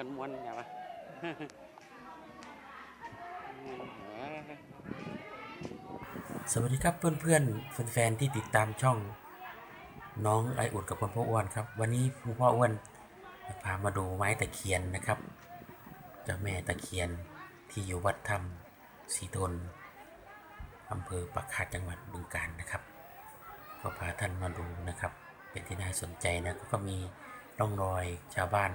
กันม้วนใช่ปะสวัสดีครับเพื่อนๆแฟนๆที่ติดตามช่อง น้องไออุ่นกับคุณพ่ออ้วนครับ วันนี้คุณพ่ออ้วนจะพามาดูไม้ตะเคียนนะครับเจ้าแม่ตะเคียนที่อยู่วัดถ้ำสีทนอำเภอปักขาดจังหวัดบึงกาฬนะครับ ก็พาท่านมาดูนะครับ เป็นที่น่าสนใจนะก็มีร่องรอยชาวบ้าน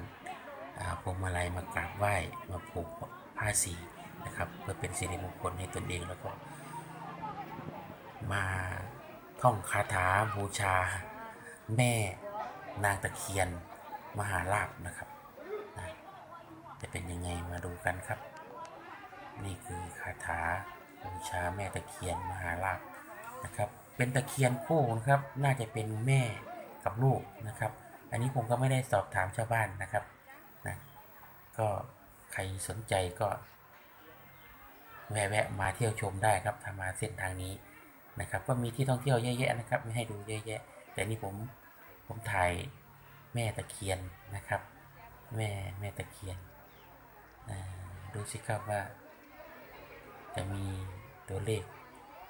พวงมาลัยมากราบไหว้มาผูกผ้าสีนะครับ เพื่อเป็นสิริมงคลให้ตนเองแล้วก็ มาท่องคาถาบูชา แม่นางตะเคียน มหาลาภนะครับนะจะเป็นยังไงมาดูกันครับ นี่คือคาถาบูชาแม่ตะเคียนมหาลาภนะครับ เป็นตะเคียนคู่นะครับ น่าจะเป็นแม่กับลูกนะครับ อันนี้ผมก็ไม่ได้สอบถามชาวบ้านนะครับ นะก็ใครสนใจก็แวะมาเที่ยวชมได้ครับถ้ามาเส้นทางนี้นะครับ ก็มีที่ท่องเที่ยวเยอะแยะนะครับ ไม่ให้ดูเยอะแยะ แต่นี่ผมผมถ่ายแม่ตะเคียนนะครับ แม่แม่ตะเคียนดูสิครับว่า จะมีตัวเลข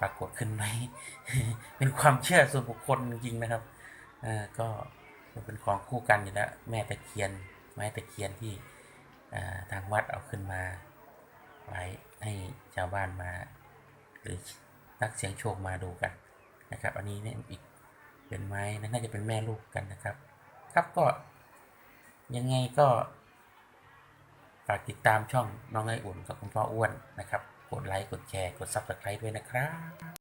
ปรากฏขึ้นไหม เป็นความเชื่อส่วนบุคคลจริงนะครับก็เป็นของคู่กันอยู่แล้วแม่ตะเคียน ไม้ตะเคียนที่ทางวัดเอาขึ้นมาไว้ให้ชาวบ้านมา หรือนักเสียงโชคมาดูกันนะครับ อันนี้เนี่ยอีกเป็นไม้นะน่าจะเป็นแม่ลูกกันนะครับ ครับก็ยังไงก็ฝากติดตามช่องน้องไออุ่นกับคุณพ่ออ้วนนะครับ กดไลค์ กดแชร์ กดซับสไครต์ด้วยนะครับ